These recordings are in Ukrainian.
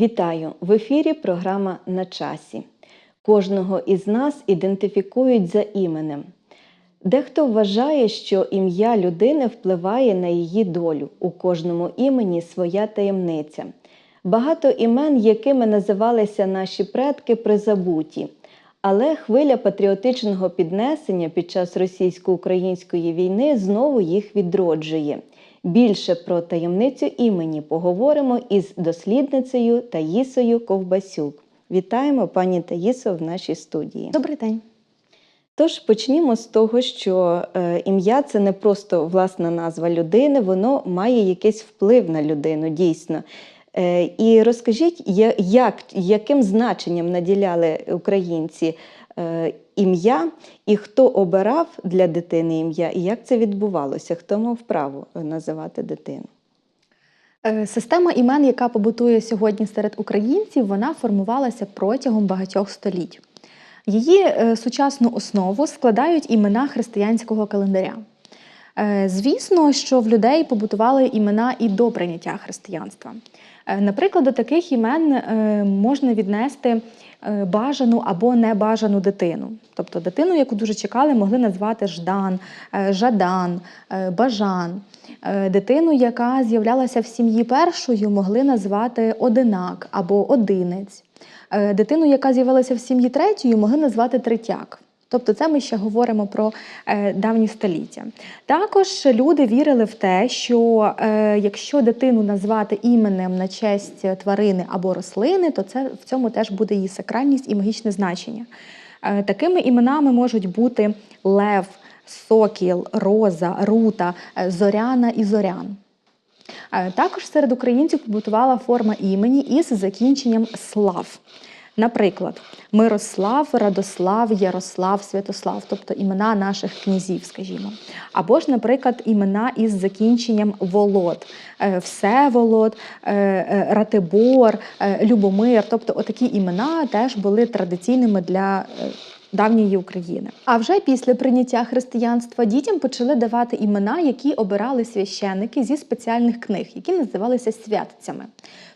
Вітаю! В ефірі програма На часі. Кожного із нас ідентифікують за іменем. Дехто вважає, що ім'я людини впливає на її долю. У кожному імені своя таємниця. Багато імен, якими називалися наші предки, призабуті. Але хвиля патріотичного піднесення під час російсько-української війни знову їх відроджує. Більше про таємницю імені поговоримо із дослідницею Таїсою Ковбасюк. Вітаємо пані Таїсо в нашій студії. Добрий день. Тож почнімо з того, що е, ім'я це не просто власна назва людини, воно має якийсь вплив на людину, дійсно. Е, і розкажіть, як, яким значенням наділяли українці е, ім'я, і хто обирав для дитини ім'я, і як це відбувалося? Хто мав право е, називати дитину? Е, Система імен, яка побутує сьогодні серед українців, вона формувалася протягом багатьох століть. Її е, сучасну основу складають імена християнського календаря. Звісно, що в людей побутували імена і до прийняття християнства. Е, Наприклад, до таких імен е, можна віднести е, бажану або небажану дитину. Тобто дитину, яку дуже чекали, могли назвати Ждан, Жадан, Бажан. Дитину, яка з'являлася в сім'ї першою, могли назвати Одинак або Одинець. Дитину, яка з'явилася в сім'ї третьою, могли назвати Третяк. Тобто це ми ще говоримо про е, давні століття. Також люди вірили в те, що е, якщо дитину назвати іменем на честь тварини або рослини, то це в цьому теж буде її сакральність і магічне значення. Е, такими іменами можуть бути лев, сокіл, роза, рута, зоряна і зорян. Також серед українців побутувала форма імені із закінченням слав. Наприклад, Мирослав, Радослав, Ярослав, Святослав, тобто імена наших князів, скажімо. Або ж, наприклад, імена із закінченням Волод, Е, Всеволод, е, е, Ратибор, Любомир. Тобто, отакі імена теж були традиційними для давньої України. А вже після прийняття християнства дітям почали давати імена, які обирали священники зі спеціальних книг, які називалися святцями.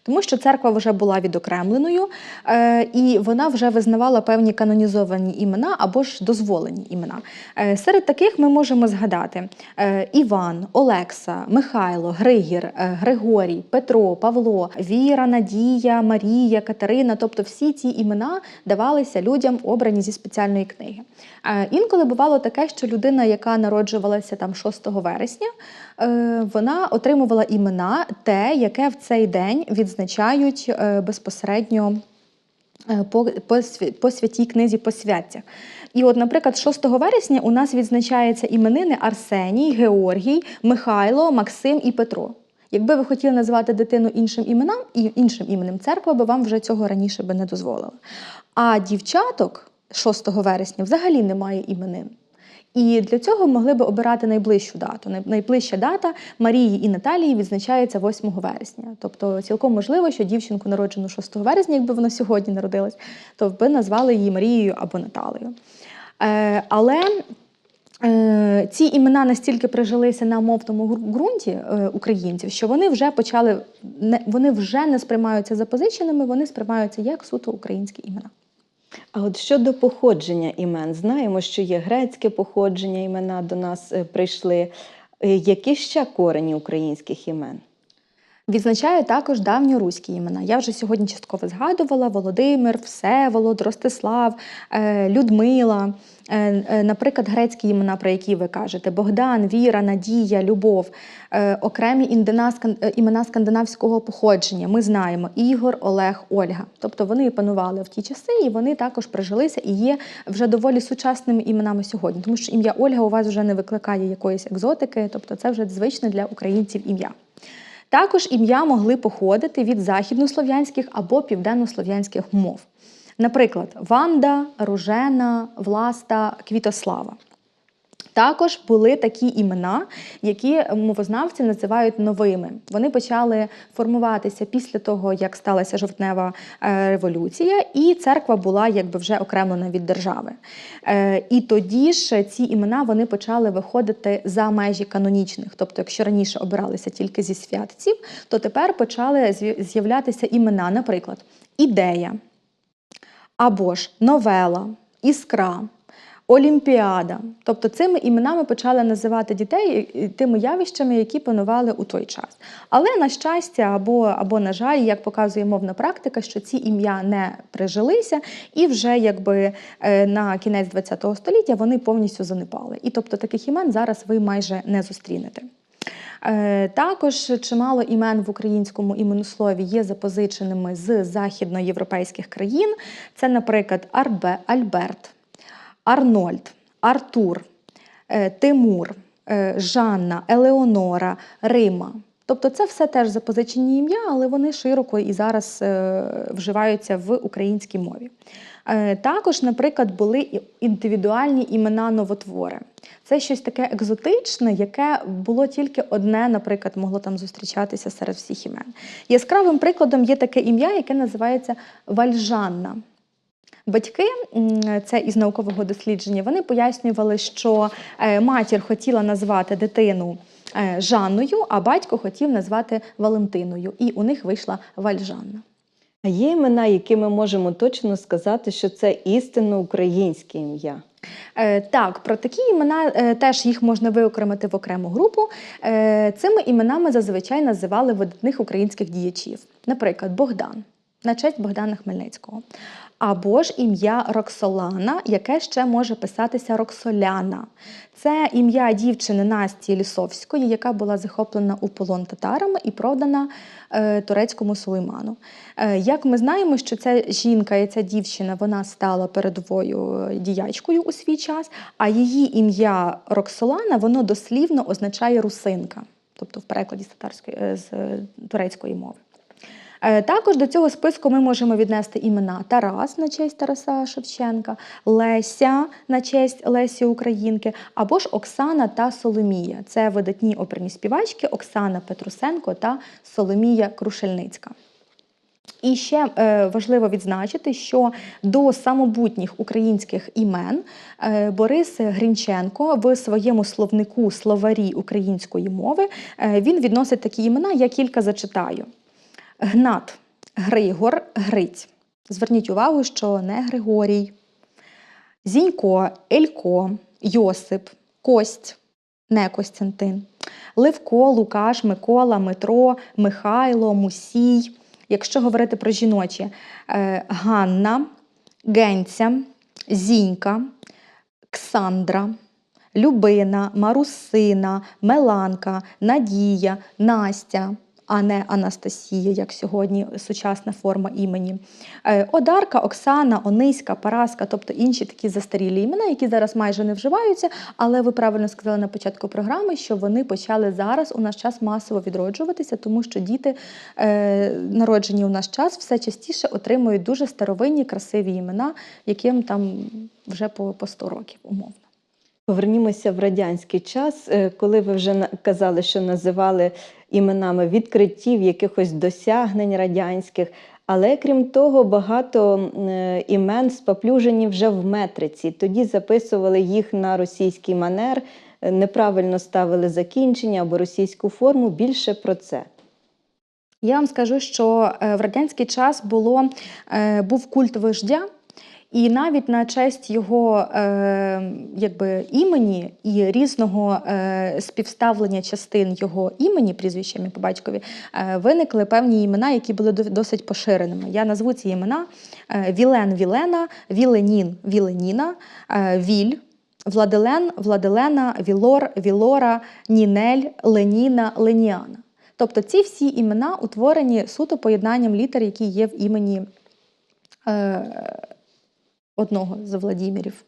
Тому що церква вже була відокремленою, е, і вона вже визнавала певні канонізовані імена або ж дозволені імена. Е, серед таких ми можемо згадати е, Іван, Олекса, Михайло, Григір, Григорій, Петро, Павло, Віра, Надія, Марія, Катерина. Тобто всі ці імена давалися людям обрані зі спеціальної книги. Інколи бувало таке, що людина, яка народжувалася там 6 вересня, вона отримувала імена те, яке в цей день відзначають е, безпосередньо е, по, по, по святій книзі по святцях. І от, наприклад, 6 вересня у нас відзначаються іменини Арсеній, Георгій, Михайло, Максим і Петро. Якби ви хотіли назвати дитину іншим іменам і іншим іменем, церква би вам вже цього раніше би не дозволила. А дівчаток 6 вересня взагалі немає іменин. І для цього могли би обирати найближчу дату. Най- Найближча дата Марії і Наталії відзначається 8 вересня. Тобто цілком можливо, що дівчинку, народжену 6 вересня, якби вона сьогодні народилась, то би назвали її Марією або Наталею. Е, але е, ці імена настільки прижилися на мовному ґрунті е, українців, що вони вже почали вони вже не сприймаються запозиченими, вони сприймаються як суто українські імена. А от щодо походження імен, знаємо, що є грецьке походження, імена до нас е, прийшли. Е, Які ще корені українських імен? Відзначаю також давньоруські імена. Я вже сьогодні частково згадувала Володимир, Всеволод, Ростислав, е, Людмила. Е, е, Наприклад, грецькі імена, про які ви кажете: Богдан, Віра, Надія, Любов, окремі імена скандинавського походження. Ми знаємо Ігор, Олег, Ольга. Тобто вони панували в ті часи, і вони також прижилися і є вже доволі сучасними іменами сьогодні, тому що ім'я Ольга у вас вже не викликає якоїсь екзотики, тобто це вже звичне для українців ім'я. Також ім'я могли походити від західнослов'янських або південнослов'янських мов. Наприклад, Ванда, Ружена, Власта, Квітослава. Також були такі імена, які мовознавці називають новими. Вони почали формуватися після того, як сталася жовтнева е, революція, і церква була якби вже окремлена від держави. Е, І тоді ж ці імена вони почали виходити за межі канонічних. Тобто, якщо раніше обиралися тільки зі святців, то тепер почали з'являтися імена, наприклад, ідея або ж новела, іскра. Олімпіада, тобто цими іменами почали називати дітей е, тими явищами, які панували у той час. Але на щастя, або, або на жаль, як показує мовна практика, що ці ім'я не прижилися, і вже якби е, на кінець ХХ століття вони повністю занепали. І тобто таких імен зараз ви майже не зустрінете. Е, Також чимало імен в українському іменослові є запозиченими з західноєвропейських країн. Це, наприклад, Арбе, Альберт, Арнольд, Артур, е, Тимур, е, Жанна, Елеонора, Рима. Тобто це все теж запозичені ім'я, але вони широко і зараз е, вживаються в українській мові. Також, наприклад, були індивідуальні імена новотвори. Це щось таке екзотичне, яке було тільки одне, наприклад, могло там зустрічатися серед всіх імен. Яскравим прикладом є таке ім'я, яке називається Вальжанна. Батьки, це із наукового дослідження, вони пояснювали, що е, матір хотіла назвати дитину е, Жанною, а батько хотів назвати Валентиною. І у них вийшла Вальжанна. А є імена, які ми можемо точно сказати, що це істинно українське ім'я. Е, Так, про такі імена теж їх можна виокремити в окрему групу. Цими іменами зазвичай називали видатних українських діячів, наприклад, Богдан, на честь Богдана Хмельницького. Або ж ім'я Роксолана, яке ще може писатися Роксоляна. Це ім'я дівчини Насті Лісовської, яка була захоплена у полон татарами і продана е, турецькому сулейману. Е, як ми знаємо, що ця жінка і ця дівчина вона стала передовою діячкою у свій час, а її ім'я Роксолана воно дослівно означає русинка, тобто в перекладі з татарської е, з е, турецької мови. Е, Також до цього списку ми можемо віднести імена Тарас на честь Тараса Шевченка, Леся на честь Лесі Українки, або ж Оксана та Соломія. Це видатні оперні співачки Оксана Петрусенко та Соломія Крушельницька. І ще е, важливо відзначити, що до самобутніх українських імен е, Борис Грінченко в своєму словнику словарі української мови він відносить такі імена, я кілька зачитаю: Гнат, Григор, Гриць. Зверніть увагу, що не Григорій, Зінько, Елько, Йосип, Кость, не Костянтин, Левко, Лукаш, Микола, Митро, Михайло, Мусій. Якщо говорити про жіночі, е, Ганна, Генця, Зінька, Ксандра, Любина, Марусина, Меланка, Надія, Настя, а не Анастасія, як сьогодні сучасна форма імені. Е, Одарка, Оксана, Ониська, Параска, тобто інші такі застарілі імена, які зараз майже не вживаються, але ви правильно сказали на початку програми, що вони почали зараз у наш час масово відроджуватися, тому що діти, е, народжені у наш час, все частіше отримують дуже старовинні, красиві імена, яким там вже по, по 100 років умовно. Повернімося в радянський час, е, коли ви вже казали, що називали іменами відкриттів, якихось досягнень радянських. Але крім того, багато е, імен споплюжені вже в метриці. Тоді записували їх на російський манер, е, неправильно ставили закінчення або російську форму. Більше про це. Я вам скажу, що в радянський час було, був культ вождя, і навіть на честь його е, якби, імені і різного е, співставлення частин його імені, прізвищами по батькові, е, виникли певні імена, які були досить поширеними. Я назву ці імена е, Вілен Вілена, Віленін Віленіна, е, Віль. Владилен, Владилена, Вілор, Вілора, Нінель, Леніна, Леніана. Тобто ці всі імена утворені суто поєднанням літер, які є в імені е, одного з Владімірів.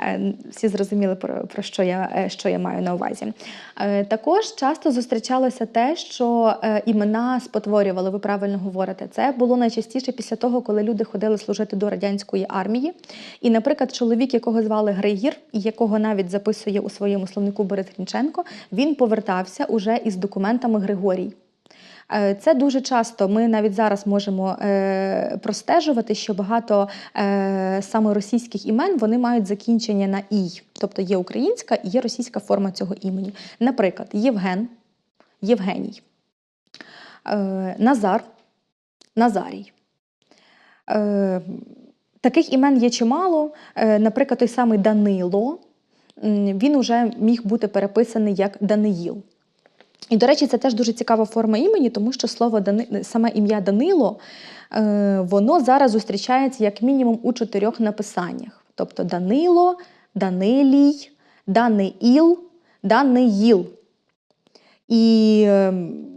Е, Всі зрозуміли, про, що, я, е, що я маю на увазі. Е, Також часто зустрічалося те, що імена спотворювали, ви правильно говорите. Це було найчастіше після того, коли люди ходили служити до радянської армії. І, наприклад, чоловік, якого звали Григір, і якого навіть записує у своєму словнику Борис Грінченко, він повертався уже із документами Григорій. Е, Це дуже часто ми навіть зараз можемо е, простежувати, що багато е, саме російських імен вони мають закінчення на ій, тобто є українська і є російська форма цього імені. Наприклад, Євген, Євгеній, Назар, Назарій. Таких імен є чимало. Наприклад, той самий Данило, він уже міг бути переписаний як Даниїл. І, до речі, це теж дуже цікава форма імені, тому що слово Дани... саме ім'я Данило, е, воно зараз зустрічається як мінімум у чотирьох написаннях: тобто Данило, Данилій, Даниїл, Даниїл. І е,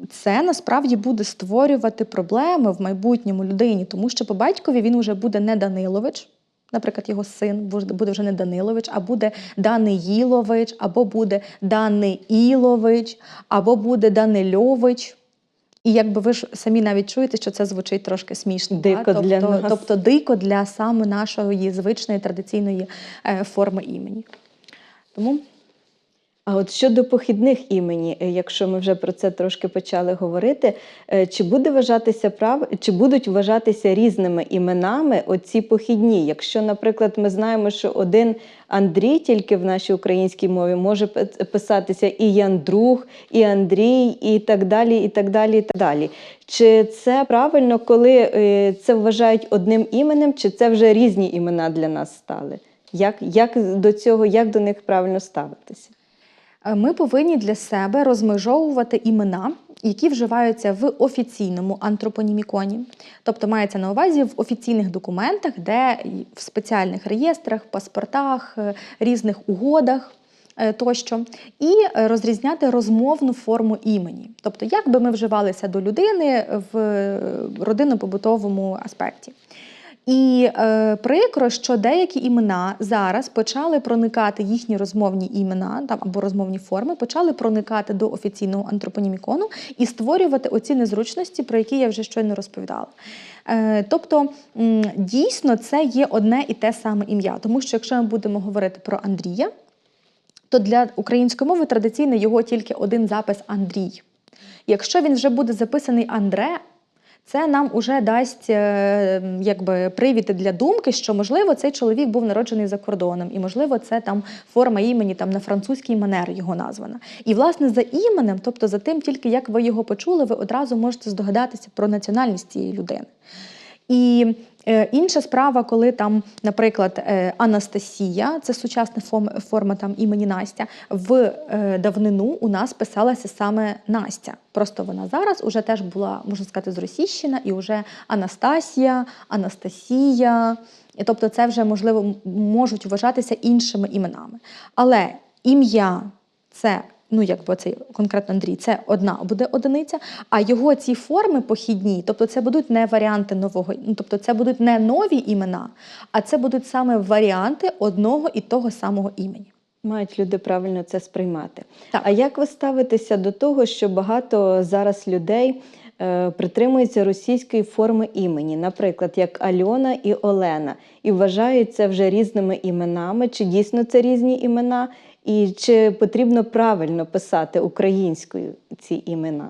це насправді буде створювати проблеми в майбутньому людині, тому що по батькові він вже буде не Данилович, наприклад, його син буде вже не Данилович, а буде Даниїлович, або буде Даниїлович, або буде Данильович. І якби ви ж самі навіть чуєте, що це звучить трошки смішно. Дико тобто, для нас. тобто дико для саме нашої звичної традиційної е, форми імені. Тому А от щодо похідних імені, е, якщо ми вже про це трошки почали говорити, е, чи буде вважатися прав, чи будуть вважатися різними іменами оці похідні? Якщо, наприклад, ми знаємо, що один Андрій тільки в нашій українській мові може писатися і Яндруг, і Андрій, і так далі, і так далі, і так далі. Чи це правильно, коли е, це вважають одним іменем, чи це вже різні імена для нас стали? Як, як до цього, як до них правильно ставитися? Е, Ми повинні для себе розмежовувати імена, які вживаються в офіційному антропоніміконі, тобто мається на увазі в офіційних документах, де в спеціальних реєстрах, паспортах, е, різних угодах. е, Тощо, і розрізняти розмовну форму імені, тобто, як би ми вживалися до людини в родинно-побутовому аспекті. І е, прикро, що деякі імена зараз почали проникати їхні розмовні імена там або розмовні форми, почали проникати до офіційного антропонімікону і створювати оці незручності, про які я вже щойно розповідала. Е, тобто, дійсно, це є одне і те саме ім'я, тому що якщо ми будемо говорити про Андрія, то для української мови традиційно його тільки один запис Андрій. Якщо він вже буде записаний Андре, це нам уже дасть е, якби привід для думки, що можливо цей чоловік був народжений за кордоном, і можливо, це там форма імені там на французький манер його названа. І власне за іменем, тобто за тим, тільки як ви його почули, ви одразу можете здогадатися про національність цієї людини. І інша справа, коли там, наприклад, е, Анастасія, це сучасна форма там імені Настя, в е, давнину у нас писалася саме Настя. Просто вона зараз уже теж була, можна сказати, зросійщена, і вже Анастасія, Анастасія. Тобто, це вже можливо можуть вважатися іншими іменами. Але ім'я це. Ну, якби цей конкретно Андрій, це одна буде одиниця, а його ці форми похідні, тобто це будуть не варіанти нового, ну тобто це будуть не нові імена, а це будуть саме варіанти одного і того самого імені. Мають люди правильно це сприймати. Так. А як ви ставитеся до того, що багато зараз людей е, притримуються російської форми імені, наприклад, як Альона і Олена, і вважають це вже різними іменами? Чи дійсно це різні імена? І чи потрібно правильно писати українською ці імена?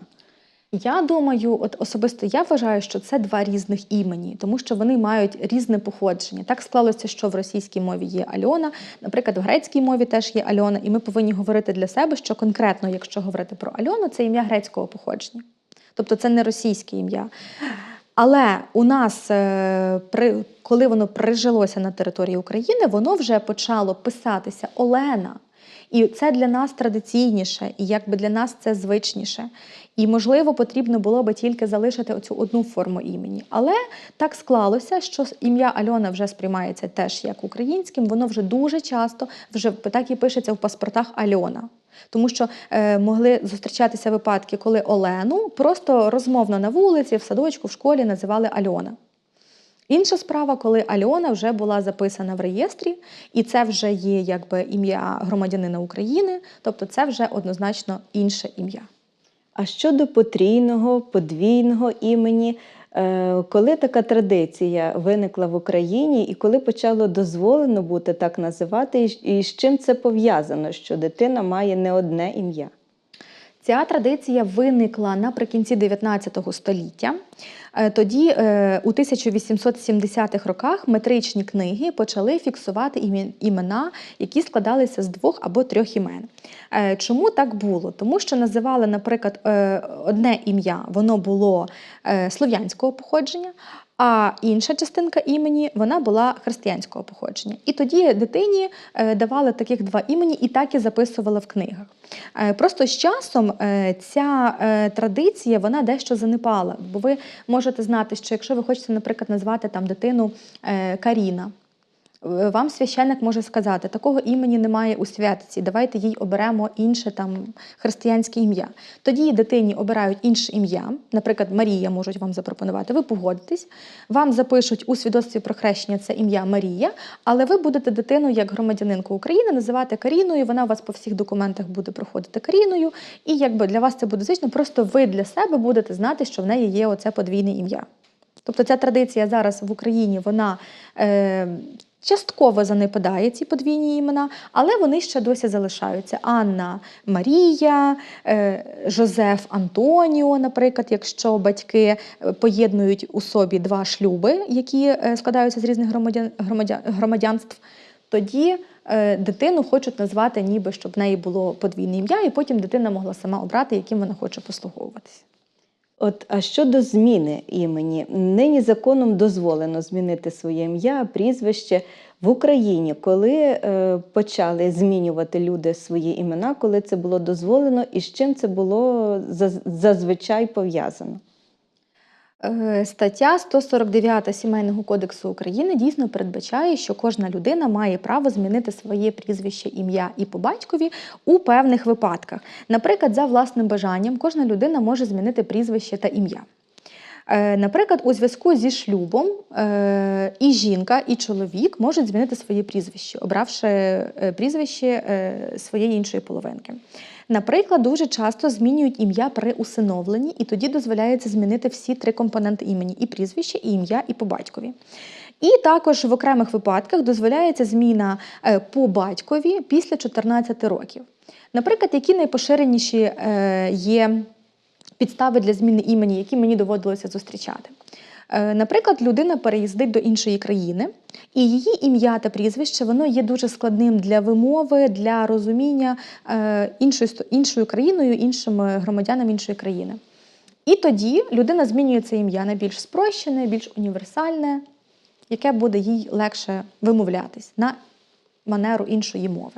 Я думаю, от особисто я вважаю, що це два різних імені, тому що вони мають різне походження. Так склалося, що в російській мові є Альона, наприклад, в грецькій мові теж є Альона, і ми повинні говорити для себе, що конкретно, якщо говорити про Альону, це ім'я грецького походження. Тобто це не російське ім'я. Але у нас, е, коли воно прижилося на території України, воно вже почало писатися Олена. І це для нас традиційніше, і якби для нас це звичніше. І, можливо, потрібно було би тільки залишити оцю одну форму імені. Але так склалося, що ім'я Альона вже сприймається теж як українським, воно вже дуже часто вже так і пишеться в паспортах Альона. Тому що е, могли зустрічатися випадки, коли Олену просто розмовно на вулиці, в садочку, в школі називали Альона. Інша справа, коли Альона вже була записана в реєстрі, і це вже є якби ім'я громадянина України, тобто це вже однозначно інше ім'я. А щодо потрійного, подвійного імені, е, коли така традиція виникла в Україні і коли почало дозволено бути так називати, і- і з чим це пов'язано, що дитина має не одне ім'я? Ця традиція виникла наприкінці 19 століття. Е, Тоді, е, у 1870-х роках, метричні книги почали фіксувати імена, які складалися з двох або трьох імен. Е, Чому так було? Тому що називали, наприклад, одне ім'я, воно було слов'янського походження. А інша частинка імені вона була християнського походження. І тоді дитині е, давали таких два імені і так і записували в книгах. Е, Просто з часом е, ця традиція вона дещо занепала. Бо ви можете знати, що якщо ви хочете, наприклад, назвати там дитину Каріна. Е, Вам священник може сказати, такого імені немає у святці, давайте їй оберемо інше там християнське ім'я. Тоді дитині обирають інше ім'я, наприклад, Марія можуть вам запропонувати. Ви погодитесь, вам запишуть у свідоцтві про хрещення це ім'я Марія, але ви будете дитину як громадянинку України називати Каріною. Вона у вас по всіх документах буде проходити Каріною, і якби для вас це буде звично, просто ви для себе будете знати, що в неї є оце подвійне ім'я. Тобто ця традиція зараз в Україні вона е, частково занепадає ці подвійні імена, але вони ще досі залишаються. Анна Марія, е, Жозеф Антоніо, наприклад, якщо батьки е, поєднують у собі два шлюби, які е, складаються з різних громадян, громадян, громадянств, тоді дитину хочуть назвати, ніби щоб в неї було подвійне ім'я, і потім дитина могла сама обрати, яким вона хоче послуговуватися. От, а щодо зміни імені, нині законом дозволено змінити своє ім'я, прізвище в Україні, коли е, почали змінювати люди свої імена, коли це було дозволено, і з чим це було зазвичай пов'язано? Е, Стаття 149 Сімейного кодексу України дійсно передбачає, що кожна людина має право змінити своє прізвище, ім'я і по батькові у певних випадках. Наприклад, за власним бажанням кожна людина може змінити прізвище та ім'я. Е, Наприклад, у зв'язку зі шлюбом е, і жінка, і чоловік можуть змінити своє прізвище, обравши прізвище своєї іншої половинки. Наприклад, дуже часто змінюють ім'я при усиновленні, і тоді дозволяється змінити всі три компоненти імені: і прізвище, і ім'я, і по батькові. І також в окремих випадках дозволяється зміна е, по батькові після 14 років. Наприклад, які найпоширеніші е, є підстави для зміни імені, які мені доводилося зустрічати. Е, Наприклад, людина переїздить до іншої країни, і її ім'я та прізвище воно є дуже складним для вимови, для розуміння е, іншою, іншою країною, іншими громадянами іншої країни. І тоді людина змінює це ім'я на більш спрощене, більш універсальне, яке буде їй легше вимовлятись на манеру іншої мови.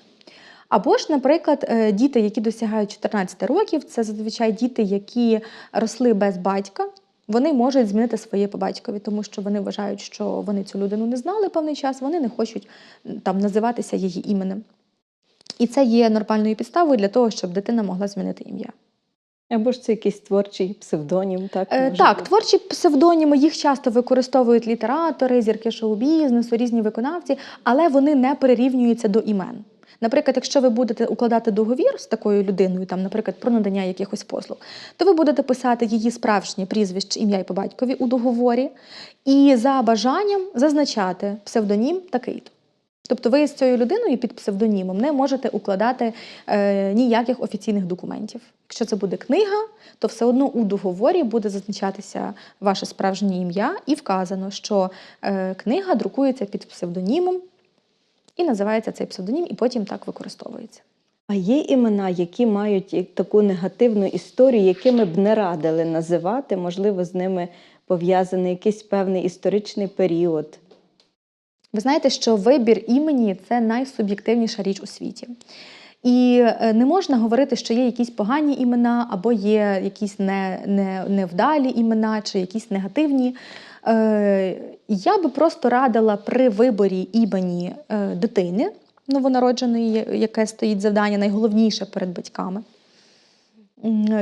Або ж, наприклад, е, діти, які досягають 14 років, це зазвичай діти, які росли без батька. Вони можуть змінити своє по батькові, тому що вони вважають, що вони цю людину не знали певний час, вони не хочуть там називатися її іменем. І це є нормальною підставою для того, щоб дитина могла змінити ім'я. Або ж це якийсь творчий псевдонім, так? Е, так, бути? творчі псевдоніми їх часто використовують літератори, зірки шоу-бізнесу, різні виконавці, але вони не перерівнюються до імен. Наприклад, якщо ви будете укладати договір з такою людиною, там, наприклад, про надання якихось послуг, то ви будете писати її справжнє прізвище, ім'я і по батькові у договорі, і за бажанням зазначати псевдонім такий-то. Тобто ви з цією людиною під псевдонімом не можете укладати е, ніяких офіційних документів. Якщо це буде книга, то все одно у договорі буде зазначатися ваше справжнє ім'я і вказано, що е, книга друкується під псевдонімом і називається цей псевдонім, і потім так використовується. А є імена, які мають таку негативну історію, якими б не радили називати, можливо, з ними пов'язаний якийсь певний історичний період. Ви знаєте, що вибір імені це найсуб'єктивніша річ у світі. І е, не можна говорити, що є якісь погані імена, або є якісь не, не, невдалі імена, чи якісь негативні. Е, Я би просто радила при виборі імені е, дитини новонародженої, яке стоїть завдання найголовніше перед батьками.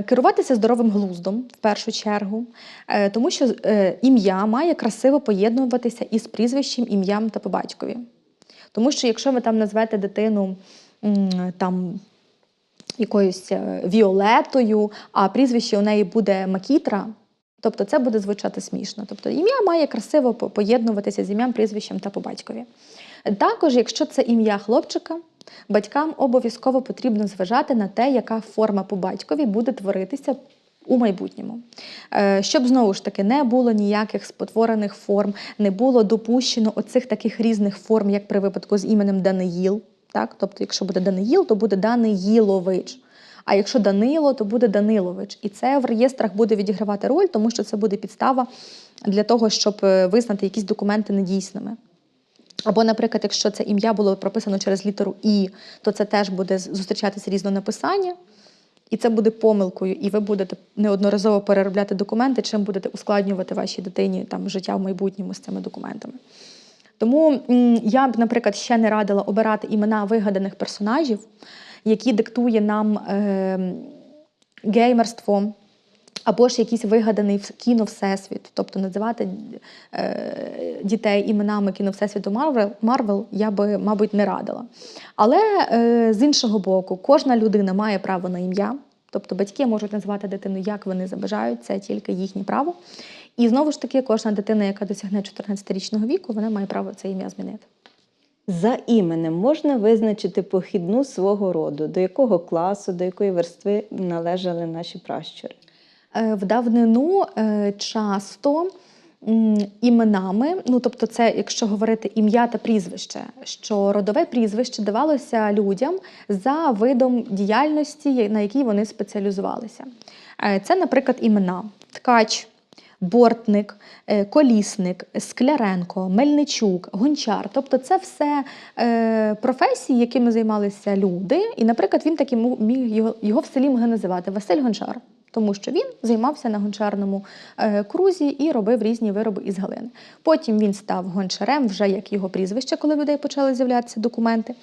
Керуватися здоровим глуздом в першу чергу, е, тому що е, ім'я має красиво поєднуватися із прізвищем, ім'ям та по батькові. Тому що якщо ви там назвете дитину там, якоюсь е, Віолетою, а прізвище у неї буде Макітра, тобто це буде звучати смішно. Тобто ім'я має красиво по- поєднуватися з ім'ям, прізвищем та по батькові. Також, якщо це ім'я хлопчика, батькам обов'язково потрібно зважати на те, яка форма по батькові буде творитися у майбутньому. Е, Щоб знову ж таки не було ніяких спотворених форм, не було допущено оцих таких різних форм, як при випадку з іменем Даниїл. Так? Тобто, якщо буде Даниїл, то буде Даниїлович. А якщо Данило, то буде Данилович. І це в реєстрах буде відігравати роль, тому що це буде підстава для того, щоб е, визнати якісь документи недійсними. Або, наприклад, якщо це ім'я було прописано через літеру І, то це теж буде зустрічатися різне написання, і це буде помилкою, і ви будете неодноразово переробляти документи, чим будете ускладнювати вашій дитині там, життя в майбутньому з цими документами. Тому я б, наприклад, ще не радила обирати імена вигаданих персонажів, які диктує нам е, геймерство, або ж якийсь вигаданий кіно всесвіт, тобто називати е, дітей іменами кіно всесвіту Марвел, Марвел я би, мабуть, не радила. Але е, з іншого боку, кожна людина має право на ім'я. Тобто батьки можуть назвати дитину, як вони забажають, це тільки їхнє право. І знову ж таки, кожна дитина, яка досягне 14-річного віку, вона має право це ім'я змінити. За іменем можна визначити похідну свого роду, до якого класу, до якої верстви належали наші пращури. Е, В давнину е, часто іменами, ну тобто, це якщо говорити ім'я та прізвище, що родове прізвище давалося людям за видом діяльності, на якій вони спеціалізувалися. Е, Це, наприклад, імена ткач. Бортник, е, колісник, скляренко, мельничук, гончар. Тобто це все е, професії, якими займалися люди. І, наприклад, він таки міг його, його в селі могли називати Василь Гончар, тому що він займався на гончарному е, крузі і робив різні вироби із глини. Потім він став гончарем, вже як його прізвище, коли людей почали з'являтися документи.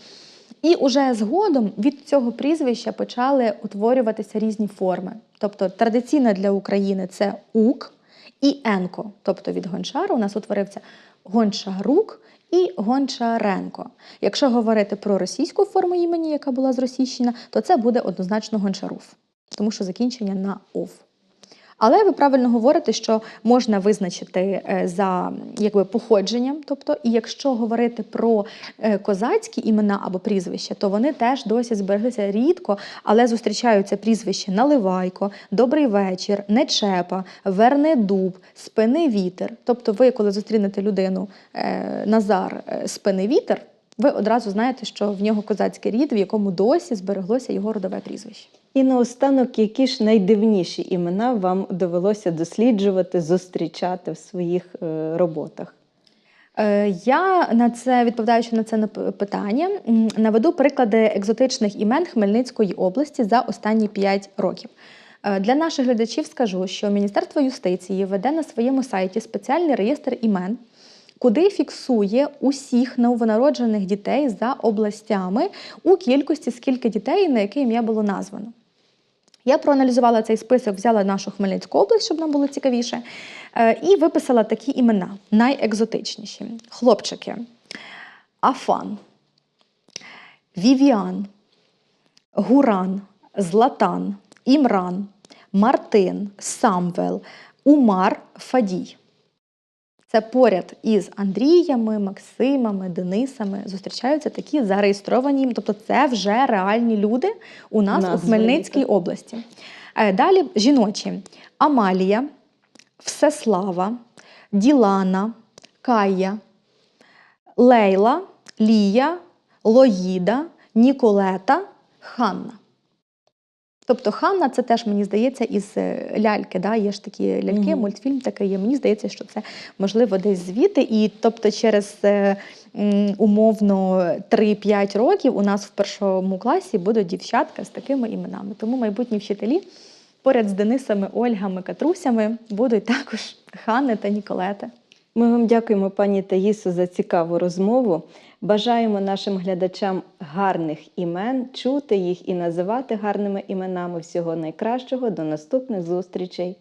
І уже згодом від цього прізвища почали утворюватися різні форми. Тобто традиційна для України це ук і енко. Тобто від гончара у нас утворився гончарук і гончаренко. Якщо говорити про російську форму імені, яка була зросійщена, то це буде однозначно гончаруф, тому що закінчення на ув. Але ви правильно говорите, що можна визначити е, за якби, походженням. Тобто, і якщо говорити про е, козацькі імена або прізвища, то вони теж досі збереглися рідко, але зустрічаються прізвища Наливайко, Добрий вечір, Нечепа, Верне дуб, Спини вітер. Тобто, ви, коли зустрінете людину е, Назар Спини вітер, ви одразу знаєте, що в нього козацький рід, в якому досі збереглося його родове прізвище. І наостанок, які ж найдивніші імена вам довелося досліджувати, зустрічати в своїх е, роботах? Е, Я на це відповідаючи на це питання, наведу приклади екзотичних імен Хмельницької області за останні 5 років. Е, Для наших глядачів скажу, що Міністерство юстиції веде на своєму сайті спеціальний реєстр імен, куди фіксує усіх новонароджених дітей за областями у кількості, скільки дітей на яке ім'я було названо. Я проаналізувала цей список, взяла нашу Хмельницьку область, щоб нам було цікавіше, е, і виписала такі імена, найекзотичніші. Хлопчики: Афан, Вівіан, Гуран, Златан, Імран, Мартин, Самвел, Умар, Фадій. Це поряд із Андріями, Максимами, Денисами зустрічаються такі зареєстровані, тобто це вже реальні люди у нас у Назви, Хмельницькій області. Е, Далі жіночі: Амалія, Всеслава, Ділана, Кая, Лейла, Лія, Лоїда, Ніколета, Ханна. Тобто Ханна це теж, мені здається, із е, ляльки. Да? Є ж такі ляльки, Мгм. мультфільм такий є. Мені здається, що це можливо десь звідти. І тобто, через е, м, умовно 3-5 років у нас в першому класі будуть дівчатка з такими іменами. Тому майбутні вчителі поряд з Денисами, Ольгами, Катрусями будуть також Ханни та Ніколети. Ми вам дякуємо, пані Таїсо, за цікаву розмову. Бажаємо нашим глядачам гарних імен, чути їх і називати гарними іменами. Всього найкращого. До наступних зустрічей.